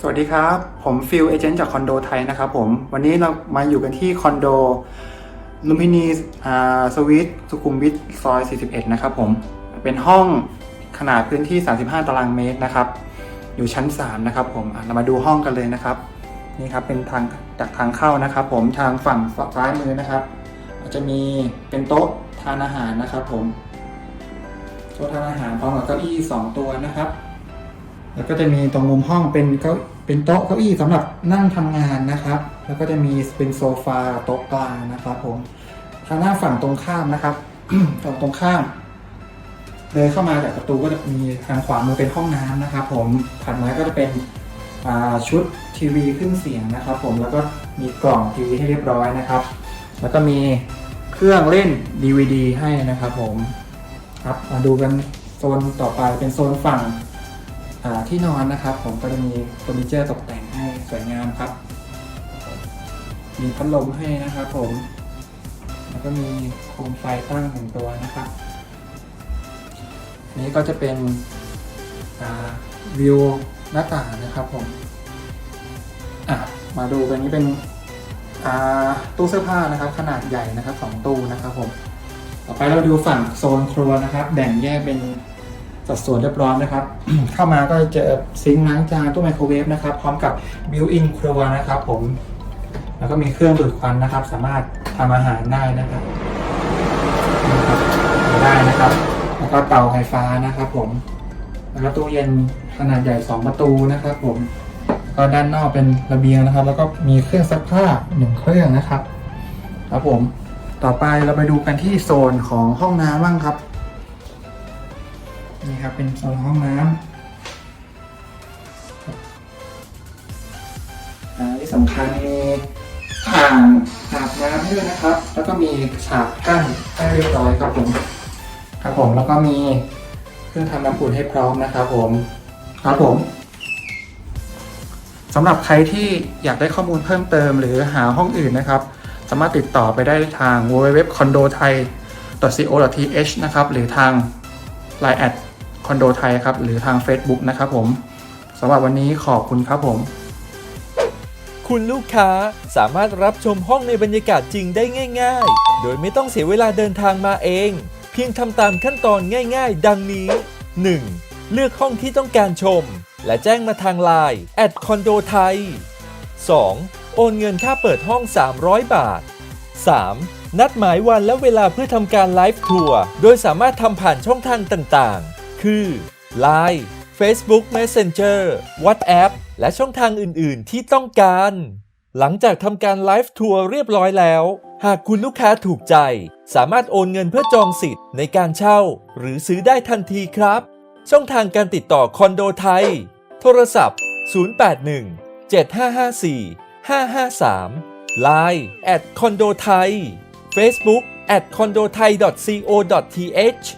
สวัสดีครับ ผมฟิลเอเจนต์จากคอนโดไทยนะครับผม วันนี้เรามาอยู่กันที่คอนโดลุมพินีอ่าสวิตสุขุมวิทซอย 41 นะครับผม เป็นห้องขนาดพื้นที่ 35 ตารางเมตรนะครับ อยู่ชั้น 3 นะครับผมเรามาดูห้องกันเลยนะครับ นี่ครับ เป็นทางจากทางเข้านะครับ ผม ทางฝั่งซ้ายมือนะครับ จะมีเป็นโต๊ะทานอาหารนะครับ ผม โต๊ะทานอาหารพร้อมกับเก้าอี้สองตัวนะครับ แล้วก็จะมีตรงมุมห้องเป็นเก้าเป็นโต๊ะเก้าอี้สำหรับนั่งทำงานนะครับ แล้วก็จะมีเป็นโซฟาโต๊ะกลางนะครับผมทางหน้าฝั่งตรงข้ามนะครับฝั่งตรงข้ามเลยเข้ามาจากประตูก็จะมีทางขวามือเป็นห้องน้ำนะครับ ผมถัดมาก็จะเป็นชุดทีวีขึ้นเสียงนะครับ ผมแล้วก็มีกล่องทีวีให้เรียบร้อยนะครับ แล้วก็มีเครื่องเล่น DVD ให้นะครับ ผมครับมาดูกันโซนต่อไปเป็นโซนฝั่ง ที่นอนนะครับ ผมก็จะมีเฟอร์นิเจอร์ตกแต่งให้สวยงามครับ มีพัดลมให้นะครับ ผม แล้วก็มีโคมไฟตั้งหนึ่งตัวนะครับ นี้ก็จะเป็นวิวหน้าต่างนะครับผมมาดูกันนี้เป็นตู้เสื้อผ้านะครับ ขนาดใหญ่นะครับสองตู้นะครับผม ต่อไปเราดูฝั่งโซนครัวนะครับ แบ่งแยกเป็น สัดส่วนเรียบร้อยนะครับ เข้ามาก็จะซิงค์ล้างจานตู้ไมโครเวฟนะครับ พร้อมกับบิวอินครัวนะครับผม แล้วก็มีเครื่องดูดควันนะครับ สามารถทำอาหารได้นะครับนะครับได้นะครับ แล้วก็เตาไฟฟ้านะครับผม แล้วก็ตู้เย็นขนาดใหญ่ 2 ประตูนะครับ ผมแล้วก็ด้านนอกเป็นระเบียงนะครับ แล้วก็มีเครื่องซักผ้าหนึ่งเครื่องนะครับ ครับผม ต่อไปเราไปดูกันที่โซนของห้องน้ำบ้างครับ นี่ครับเป็นโซนห้องน้ำอ่าที่สำคัญมีอ่างอาบน้ำให้ด้วยนะครับ แล้วก็มีฉากกั้นให้เรียบร้อยครับผมครับผมแล้วก็มีเครื่องทำน้ำอุ่นให้พร้อมนะครับผมครับผมสำหรับใครที่อยากได้ข้อมูลเพิ่มเติมหรือหาห้องอื่นนะครับ สามารถติดต่อไปได้ทาง www.condothai.co.th นะครับ หรือทาง Line แอด คอนโดไทยครับหรือทาง Facebook นะครับผมสำหรับวันนี้ขอบคุณครับผม คุณลูกค้าสามารถรับชมห้องในบรรยากาศจริงได้ง่าย ๆ โดยไม่ต้องเสียเวลาเดินทางมาเอง เพียงทำตามขั้นตอนง่าย ๆ ดังนี้ 1. เลือกห้องที่ต้องการชม และแจ้งมาทางไลน์แอดคอนโดไทย 2. โอนเงินค่าเปิดห้อง 300 บาท 3. นัดหมายวันและเวลาเพื่อทำการไลฟ์ทัวร์ โดยสามารถทำผ่านช่องทางต่างๆ คือ Line Facebook Messenger WhatsApp และช่องทางอื่น ๆ ที่ต้องการ หลังจากทำการไลฟ์ทัวร์เรียบร้อยแล้ว หากคุณลูกค้าถูกใจ สามารถโอนเงินเพื่อจองสิทธิ์ในการเช่า หรือซื้อได้ทันทีครับ ช่องทางการติดต่อคอนโดไทย โทรศัพท์ 081 7554 553 Line แอดคอนโดไทย Facebook at condothai.co.th